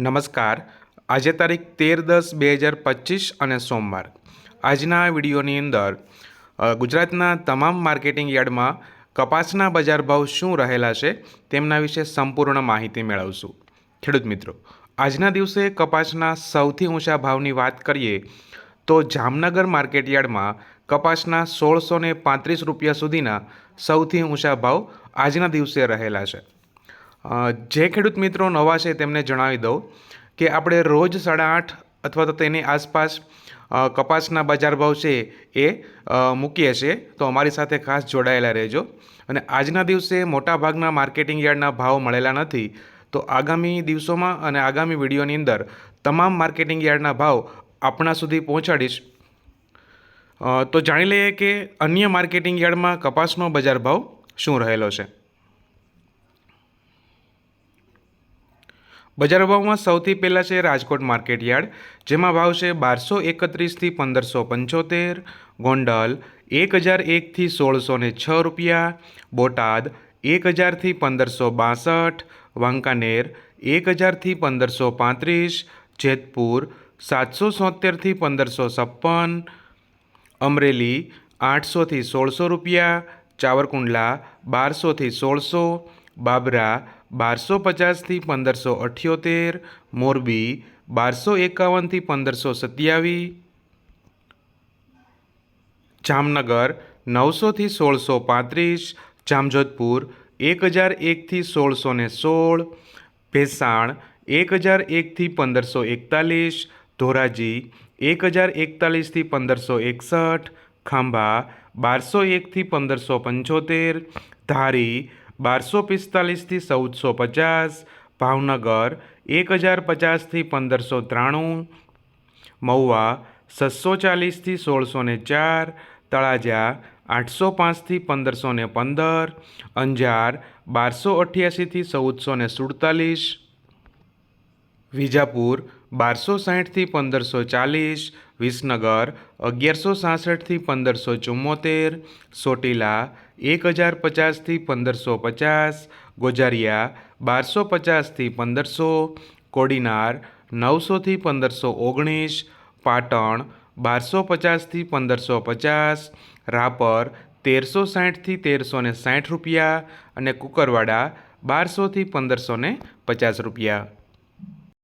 નમસ્કાર. આજે તારીખ તેર દસ બે હજાર પચીસ અને સોમવાર. આજના વિડીયોની અંદર ગુજરાતના તમામ માર્કેટિંગ યાર્ડમાં કપાસના બજાર ભાવ શું રહેલા છે તેમના વિશે સંપૂર્ણ માહિતી મેળવશું. ખેડૂત મિત્રો, આજના દિવસે કપાસના સૌથી ઊંચા ભાવની વાત કરીએ, તો જામનગર માર્કેટ યાર્ડમાં કપાસના સોળસો પાંત્રીસ રૂપિયા સુધીના સૌથી ઊંચા ભાવ આજના દિવસે રહેલા છે. જે ખેડૂત મિત્રો નવા છે તેમને જણાવી દઉં કે આપણે રોજ સાડા આઠ અથવા તો તેની આસપાસ કપાસના બજાર ભાવ છે એ મૂકીએ છીએ. તો અમારી સાથે ખાસ જોડાયેલા રહેજો. અને આજના દિવસે મોટાભાગના માર્કેટિંગ યાર્ડના ભાવ મળેલા નથી. તો આગામી દિવસોમાં અને આગામી વિડીયોની અંદર તમામ માર્કેટિંગ યાર્ડના ભાવ આપણા સુધી પહોંચાડીશ. તો જાણી લઈએ કે અન્ય માર્કેટિંગ યાર્ડમાં કપાસનો બજાર ભાવ શું રહેલો છે. બજાર ભાવમાં સૌથી પહેલાં છે રાજકોટ માર્કેટ યાર્ડ, જેમાં ભાવ છે બારસો એકત્રીસથી પંદરસો પંચોતેર, ગોંડલ એક હજાર એકથી સોળસો ને છ રૂપિયા, બોટાદ એક હજારથી પંદરસો બાસઠ, વાંકાનેર એક હજારથી પંદરસો પાંત્રીસ, જેતપુર સાતસો સોતેરથી પંદરસો છપ્પન, અમરેલી આઠસોથી સોળસો રૂપિયા, ચાવરકુંડલા બારસોથી સોળસો, બાબરા બારસો પચાસથી પંદરસો અઠ્યોતેર, મોરબી બારસો એકાવનથી પંદરસો સત્યાવીસ જામનગર નવસોથી સોળસો પાંત્રીસ, જામજોધપુર એક હજાર એકથી સોળસો ને સોળ, ભેસાણ એક હજાર એકથી પંદરસો એકતાલીસ, ધોરાજી એક હજાર એકતાલીસથી પંદરસો એકસઠ, ખાંભા બારસો એકથી પંદરસો પંચોતેર, ધારી બારસો પિસ્તાલીસથી ચૌદસો પચાસ, ભાવનગર એક હજાર પચાસથી પંદરસો ત્રાણું, મહુવા છસો ચાલીસથી સોળસો ને ચાર, તળાજા આઠસો પાંચથી પંદરસો ને પંદર, અંજાર બારસો અઠ્યાસીથી ચૌદસો ને સુડતાલીસ, વિજાપુર બારસો સાહીઠથી પંદરસો ચાલીસ, વિસનગર અગિયારસો સાસઠથી પંદરસો ચુમ્મોતેર સોટીલા એક હજાર પચાસથી પંદરસો પચાસ, ગોજારિયા બારસો પચાસથી પંદરસો, કોડીનાર નવસોથી પંદરસો ઓગણીસ, પાટણ બારસો પચાસથી પંદરસો પચાસ, રાપર તેરસો સાહીઠથી તેરસો ને સાઠ રૂપિયા અને કુકરવાડા બારસોથી પંદરસો ને પચાસ રૂપિયા.